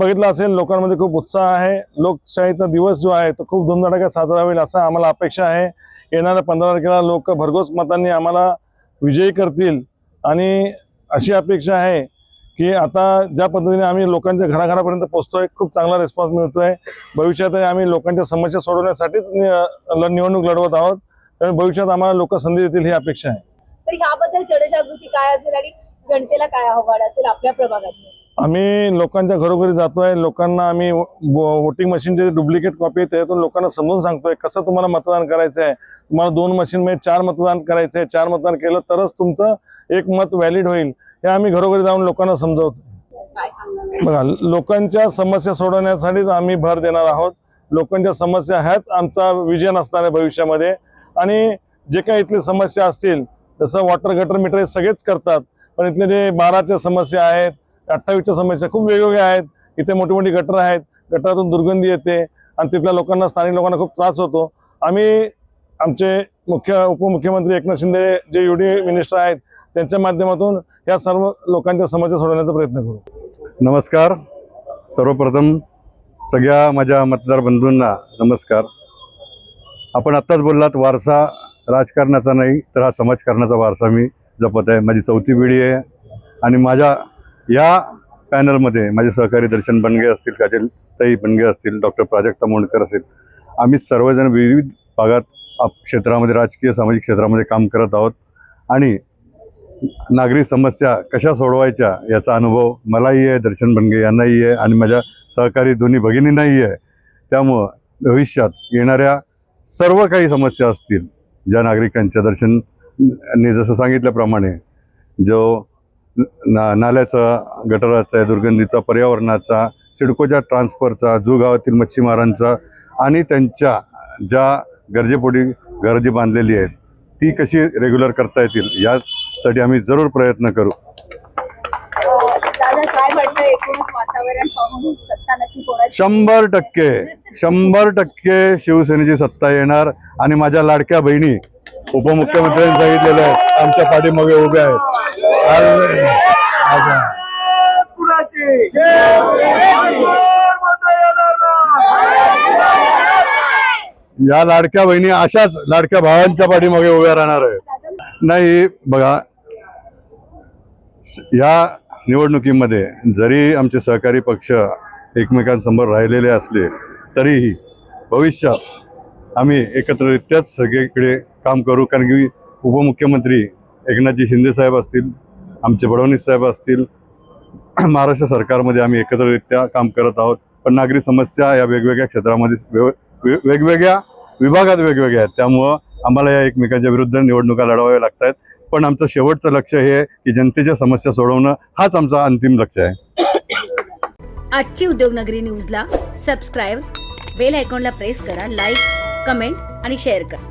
बघितलं असेल लोकांमध्ये खूप उत्साह आहे. लोकशाहीचा दिवस जो आहे तो खूप धुमधडाक्यात साजरा होईल असा आम्हाला अपेक्षा आहे. येणाऱ्या पंधरा तारखेला लोक भरघोस मतांनी आम्हाला विजयी करतील. आणि अशी अपेक्षा आहे की आता ज्या पद्धतीने आम्ही लोकांच्या घराघरापर्यंत पोहोचतोय खूप चांगला रिस्पॉन्स मिळतोय. भविष्यातही आम्ही लोकांच्या समस्या सोडवण्यासाठीच ल- निवडणूक लढवत आहोत. त्यामुळे भविष्यात आम्हाला लोक संधी देतील ही अपेक्षा आहे. तर ह्याबद्दल जनजागृती काय असेल आणि जनतेला काय आव्हान असेल आपल्या प्रभागात आम्ही लोकांच्या घरोघरी जातो आहे लोकांना आम्ही वोटिंग मशीनचे डुप्लिकेट कॉपी आहे त्यातून लोकांना समजून सांगतोय कसं तुम्हाला मतदान करायचं आहे तुम्हाला दोन मशीनमध्ये चार मतदान करायचं आहे चार मतदान केलं तरच तुमचं एक मत व्हॅलिड होईल. हे आम्ही घरोघरी जाऊन लोकांना समजवतो बघा लोकांच्या समस्या सोडवण्यासाठीच आम्ही भर देणार आहोत. लोकांच्या समस्या ह्याच आमचा विजन असणार आहे भविष्यामध्ये. आणि जे काही इथली समस्या असतील जसं वॉटर गटर मीटर सगळेच करतात पण इथले जे बाराच्या समस्या आहेत अठ्ठावीसच्या समस्या खूप वेगवेगळ्या आहेत. इथे मोठी मोठी गटर आहेत. गटरातून दुर्गंधी येते आणि तिथल्या लोकांना स्थानिक लोकांना खूप त्रास होतो. आम्ही आमचे मुख्य उपमुख्यमंत्री एकनाथ शिंदे जे यू डी मिनिस्टर आहेत त्यांच्या माध्यमातून या सर्व लोकांच्या समस्या सोडवण्याचा प्रयत्न करू. नमस्कार. सर्वप्रथम सगळ्या माझ्या मतदार बंधूंना नमस्कार. आपण आत्ताच बोललात वारसा राजकारणाचा नाही तर हा समाजकारणाचा वारसा मी जपत आहे. माझी चौथी पिढी आहे आणि माझ्या या पॅनलमध्ये माझे सहकारी दर्शन बनगे असतील काजल ताई बनगे असतील डॉक्टर प्राजक्ता मोंडकर असतील आम्ही सर्वजण विविध भागात आप क्षेत्रामध्ये राजकीय सामाजिक क्षेत्रामध्ये काम करत आहोत. आणि नागरी समस्या कशा सोडवायच्या याचा अनुभव मलाही आहे दर्शन बनगे यांनाही आहे आणि माझ्या सहकारी दोन्ही भगिनींनाही आहे. त्यामुळं भविष्यात येणाऱ्या सर्व काही समस्या असतील ज्या नागरिकांच्या दर्शनने जसं सांगितल्याप्रमाणे जो ना नाल्याचा गटाराचा दुर्गंधीचा पर्यावरणाचा सिडकोच्या ट्रान्सफरचा जू गावातील मच्छीमारांचा आणि त्यांच्या ज्या गरजेपोटी घरं जी बांधलेली आहेत ती कशी रेग्युलर करता येतील यासाठी आम्ही जरूर प्रयत्न करू. शंभर टक्के शंभर टक्के शिवसेनेची सत्ता येणार आणि माझ्या लाडक्या बहिणी उपमुख्यमंत्र्यांनी सांगितलेल्या आहेत आमच्या पाठीमागे उभ्या आहेत. या लाडक्या बहिणी अशाच लाडक्या भावांच्या पाठीमागे उभ्या राहणार आहे नाही बघा या निवडणुकीमध्ये जरी आमचे सहकारी पक्ष एकमेकांसमोर राहिलेले असले तरीही भविष्यात आम्ही एकत्ररित्याच सगळीकडे काम करू कारण की उपमुख्यमंत्री एकनाथजी शिंदे साहेब असतील आमचे फडणवीस साहेब असतील महाराष्ट्र सरकारमध्ये आम्ही एकत्ररित्या काम करत आहोत. पण नागरी समस्या या वेगवेगळ्या क्षेत्रामध्ये वे- वेगवेगळ्या विभागात वेगवेगळ्या आहेत. त्यामुळं आम्हाला या एकमेकांच्या विरुद्ध निवडणुका लढवाव्या लागत आहेत पण आमचं शेवटचं लक्ष हे आहे की जनतेच्या समस्या सोडवणं हाच आमचा अंतिम लक्ष आहे. आजची उद्योगनगरी न्यूजला सबस्क्राईब बेल आयकॉनला प्रेस करा लाईक कमेंट आणि शेअर करा.